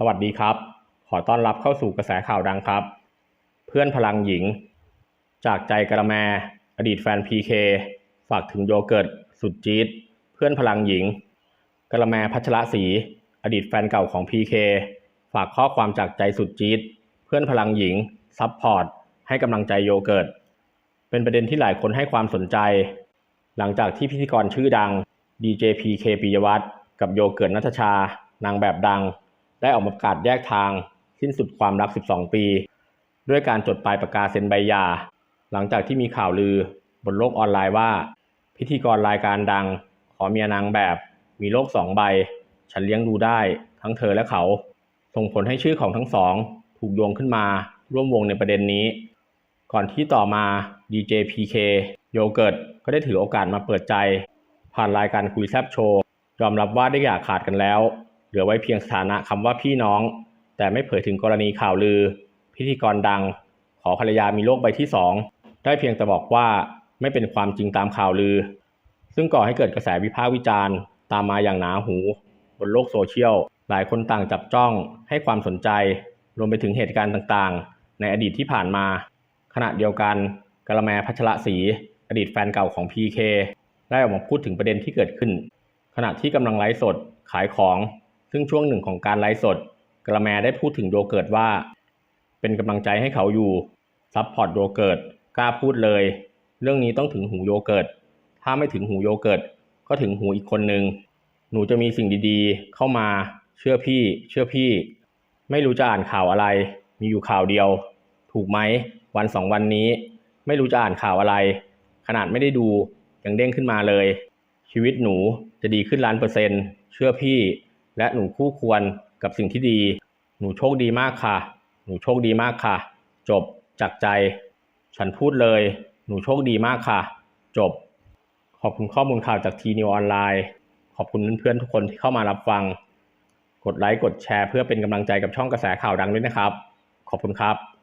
สวัสดีครับ ขอต้อนรับเข้าสู่กระแสข่าวดังครับ เพื่อนพลังหญิง จากใจกระแม อดีตแฟนพีเคฝากถึงโยเกิร์ตสุดจี๊ดเพื่อนพลังหญิง กระแมพัชรศรีอดีตแฟนเก่าของพีเคฝากข้อความจากใจสุดจี๊ดเพื่อนพลังหญิงซับพอร์ตให้กำลังใจโยเกิร์ตเป็นประเด็นที่หลายคนให้ความสนใจ หลังจากที่พิธีกรชื่อดังดีเจพีเคปิยวัฒน์กับโยเกิร์ตนัทชา นางแบบดัง ได้ออกมาประกาศแยกทางสิ้นสุดความรัก 12 ปี ด้วยการจดปลายประกาเซ็นใบหย่า หลังจากที่มีข่าวลือบนโลกออนไลน์ว่า พิธีกรรายการดัง ขอเมียนางแบบ มีโลกสองใบ ฉันเลี้ยงดูได้ ทั้งเธอและเขา ส่งผลให้ชื่อของทั้งสอง ถูกโยงขึ้นมาร่วมวงในประเด็นนี้ ก่อนที่ต่อมา DJ PK โยเกิร์ตก็ได้ถือโอกาสมาเปิดใจ ผ่านรายการคุยแซบโชว์ยอมรับว่าได้อย่าขาดกันแล้ว เหลือไว้เพียงสถานะคำว่าพี่น้อง แต่ไม่เผยถึงกรณีข่าวลือ พิธีกรดัง ขอภรรยามีโรคใบที่สองได้เพียงแต่บอกว่าไม่เป็นความจริงตามข่าวลือ ซึ่งก่อให้เกิดกระแสวิพากษ์วิจารณ์ ตามมาอย่างหนาหู บนโลกโซเชียล หลายคนต่างจับจ้องให้ความสนใจ รวมไปถึงเหตุการณ์ต่างๆ ในอดีตที่ผ่านมา ขณะเดียวกันกะละแมพัชรศรีอดีตแฟนเก่าของ PK ได้ออกมาพูดถึงประเด็นที่เกิดขึ้น ขณะที่กำลังไลฟ์สดขายของ ซึ่งช่วงหนึ่งของการไลฟ์สดกะละแมได้พูดถึงโยเกิร์ตว่า เป็นกำลังใจให้เขาอยู่ซัพพอร์ตโยเกิร์ตกล้าพูดเลย เรื่องนี้ต้องถึงหูโยเกิร์ตถ้าไม่ถึงหูโยเกิร์ตก็ถึงหูอีกคนนึง หนูจะมีสิ่งดีๆ เข้ามาเชื่อพี่ เชื่อพี่ ไม่รู้จะอ่านข่าวอะไร มีอยู่ข่าวเดียว ถูกไหมวันสองวันนี้ ไม่รู้จะอ่านข่าวอะไร ขนาดไม่ได้ดูยังเด้งขึ้นมาเลย ชีวิตหนูจะดีขึ้นล้านเปอร์เซ็นต์เชื่อพี่ และหนูคู่ควรกับสิ่งที่ดี หนูโชคดีมากค่ะ หนูโชคดีมากค่ะ จบจากใจ ฉันพูดเลย หนูโชคดีมากค่ะ จบ ขอบคุณข้อมูลข่าวจากทีนิวออนไลน์ ขอบคุณเพื่อนๆทุกคนที่เข้ามารับฟัง กดไลค์กดแชร์เพื่อเป็นกำลังใจกับช่องกระแสข่าวดังด้วยนะครับ ขอบคุณครับ